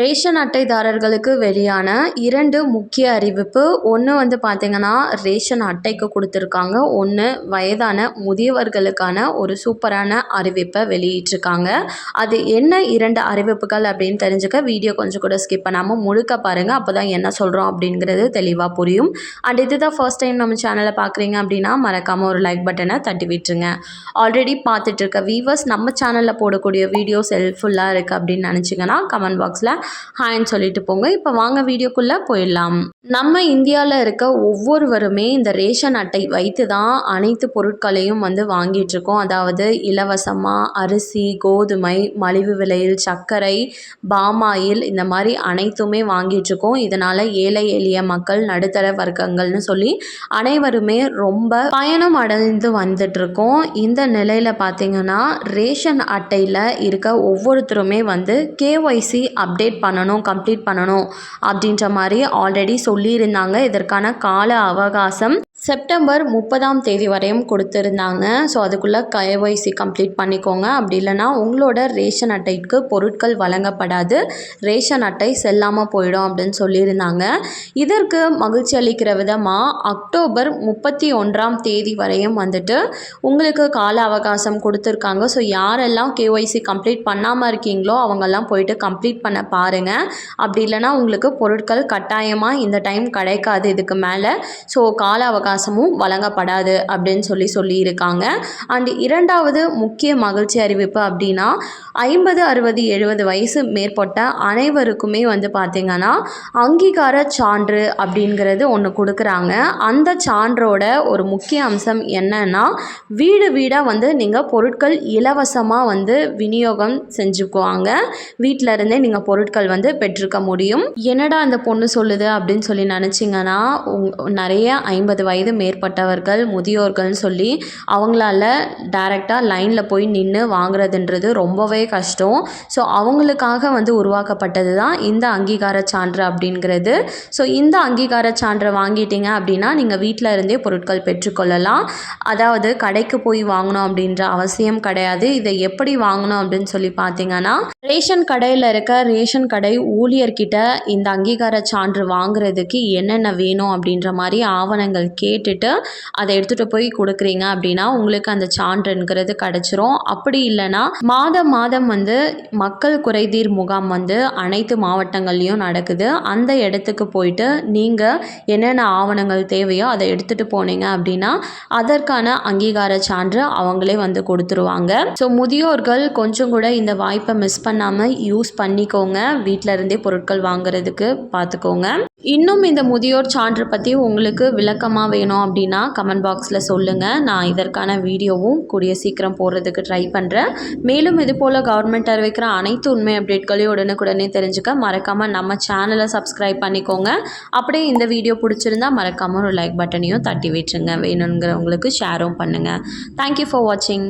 Ration அட்டைதாரர்களுக்கு வெளியான இரண்டு முக்கிய அறிவிப்பு. ஒன்று வந்து பார்த்திங்கன்னா ரேஷன் அட்டைக்கு கொடுத்துருக்காங்க. ஒன்று வயதான முதியவர்களுக்கான ஒரு சூப்பரான அறிவிப்பை வெளியிட்டிருக்காங்க. அது என்ன இரண்டு அறிவிப்புகள் அப்படின்னு தெரிஞ்சுக்க வீடியோ கொஞ்சம் கூட ஸ்கிப் பண்ணாமல் முழுக்க பாருங்கள் அப்போ தான் என்ன சொல்கிறோம் அப்படிங்கிறது தெளிவாக புரியும். அண்ட் இது தான் ஃபர்ஸ்ட் டைம் நம்ம சேனலை பார்க்குறீங்க அப்படின்னா மறக்காமல் ஒரு லைக் பட்டனை தட்டி விட்டுருங்க. ஆல்ரெடி பார்த்துட்டு இருக்க வீவர்ஸ் நம்ம சேனலில் போடக்கூடிய வீடியோஸ் ஹெல்ப்ஃபுல்லாக இருக்குது அப்படின்னு நினச்சிங்கன்னா கமெண்ட் பாக்ஸில் ஹாய்ன்னு சொல்லிட்டு போங்க. இப்போ வாங்க வீடியோக்குள்ளே போயிடலாம். நம்ம இந்தியாவில் இருக்க ஒவ்வொருவருமே இந்த ரேஷன் அட்டை வைத்து தான் அனைத்து பொருட்களையும் வந்து வாங்கிட்டுருக்கோம் அதாவது இலவசமாக அரிசி கோதுமை மலிவு விலையில் சர்க்கரை பாமாயில் இந்த மாதிரி அனைத்துமே வாங்கிட்டுருக்கோம் இதனால் ஏழை எளிய மக்கள் நடுத்தர வர்க்கங்கள்னு சொல்லி அனைவருமே ரொம்ப பயணம் அடைந்து வந்துட்டுருக்கோம் இந்த நிலையில் பார்த்தீங்கன்னா ரேஷன் அட்டையில் இருக்க ஒவ்வொருத்தருமே வந்து கேஒய்சி அப்டேட் பண்ணணும் கம்ப்ளீட் பண்ணணும் அப்படின்ற மாதிரி ஆல்ரெடி சொல்லியிருந்தாங்க. இதற்கான கால அவகாசம் செப்டம்பர் முப்பதாம் தேதி வரையும் கொடுத்துருந்தாங்க. ஸோ அதுக்குள்ளே கேஒய்சி கம்ப்ளீட் பண்ணிக்கோங்க. அப்படி இல்லைனா உங்களோட ரேஷன் அட்டைக்கு பொருட்கள் வழங்கப்படாது. ரேஷன் அட்டை செல்லாமல் போயிடும் அப்படின்னு சொல்லியிருந்தாங்க. இதற்கு மகிழ்ச்சி அளிக்கிற விதமாக அக்டோபர் முப்பத்தி ஒன்றாம் தேதி வரையும் வந்துட்டு உங்களுக்கு கால அவகாசம் கொடுத்துருக்காங்க. ஸோ யாரெல்லாம் கேஒய்சி கம்ப்ளீட் பண்ணாமல் இருக்கீங்களோ அவங்கெல்லாம் போயிட்டு கம்ப்ளீட் பண்ண பாருங்கள் அப்படி இல்லைனா உங்களுக்கு பொருட்கள் கட்டாயமாக இந்த டைம் கிடைக்காது இதுக்கு மேலே. ஸோ கால அவகாசமும் வழங்கப்படாது அப்படின்னு சொல்லி சொல்லியிருக்காங்க. அண்ட் இரண்டாவது முக்கிய மகிழ்ச்சி அறிவிப்பு அப்படின்னா ஐம்பது அறுபது எழுபது வயசு மேற்பட்ட அனைவருக்குமே வந்து பார்த்திங்கன்னா அங்கீகார சான்று அப்படிங்கிறது ஒன்று கொடுக்குறாங்க. அந்த சான்றோட ஒரு முக்கிய அம்சம் என்னன்னா வீடு வீடாக வந்து நீங்கள் பொருட்கள் இலவசமாக வந்து விநியோகம் செஞ்சுக்குவாங்க. வீட்டில் இருந்தே நீங்கள் பொருட்கள் வந்து பெற்றுக்க முடியும். என்னடா அந்த பொண்ணு சொல்லுது அப்படின்னு சொல்லி நினச்சிங்கன்னா உங் நிறைய ஐம்பது வயது மேற்பட்டவர்கள் முதியோர்கள்னு சொல்லி அவங்களால டேரெக்டாக லைனில் போய் நின்று வாங்குறதுன்றது ரொம்பவே கஷ்டம். ஸோ அவங்களுக்காக வந்து உருவாக்கப்பட்டது தான் இந்த அங்கீகார சான்று அப்படிங்கிறது. ஸோ இந்த அங்கீகார சான்றை வாங்கிட்டீங்க அப்படின்னா நீங்கள் வீட்டில் இருந்தே பொருட்கள் பெற்றுக்கொள்ளலாம். அதாவது கடைக்கு போய் வாங்கணும் அப்படின்ற அவசியம் கிடையாது. இதை எப்படி வாங்கணும் அப்படின்னு சொல்லி பார்த்தீங்கன்னா ரேஷன் கடையில் இருக்க ரேஷன் கடை ஊழியர்கிட்ட இந்த அங்கீகார சான்று வாங்குறதுக்கு என்னென்ன வேணும் அப்படின்ற மாதிரி ஆவணங்கள் கேட்டுட்டு அதை எடுத்துகிட்டு போய் கொடுக்குறீங்க அப்படின்னா உங்களுக்கு அந்த சான்றுங்கிறது கிடச்சிரும். அப்படி இல்லைன்னா மாதம் மாதம் வந்து மக்கள் குறைதீர் முகாம் வந்து அனைத்து மாவட்டங்கள்லேயும் நடக்குது. அந்த இடத்துக்கு போயிட்டு நீங்கள் என்னென்ன ஆவணங்கள் தேவையோ அதை எடுத்துகிட்டு போனீங்க அப்படின்னா அதற்கான அங்கீகார சான்று அவங்களே வந்து கொடுத்துருவாங்க. ஸோ முதியோர்கள் கொஞ்சம் கூட இந்த வாய்ப்பை மிஸ் பண்ணாமல் யூஸ் பண்ணிக்கோங்க. வீட்டில் இருந்தே பொருட்கள் வாங்குறதுக்கு பார்த்துக்கோங்க இன்னும் இந்த முதியோர் சான்று பற்றி உங்களுக்கு விளக்கமாக வேணும் அப்படின்னா கமெண்ட் பாக்ஸில் சொல்லுங்கள் நான் இதற்கான வீடியோவும் கூடிய சீக்கிரம் போடுறதுக்கு ட்ரை பண்ணுறேன் மேலும் இது போல் கவர்மெண்ட் அறிவிக்கிற அனைத்து உண்மை அப்டேட்களையும் உடனுக்குடனே தெரிஞ்சுக்க மறக்காமல் நம்ம சேனலை சப்ஸ்கிரைப் பண்ணிக்கோங்க. அப்படியே இந்த வீடியோ பிடிச்சிருந்தா மறக்காமல் ஒரு லைக் பட்டனையும் தட்டி விட்டுருங்க வேணுங்கிறவங்களுக்கு ஷேரும் பண்ணுங்கள் தேங்க்யூ ஃபார் வாட்சிங்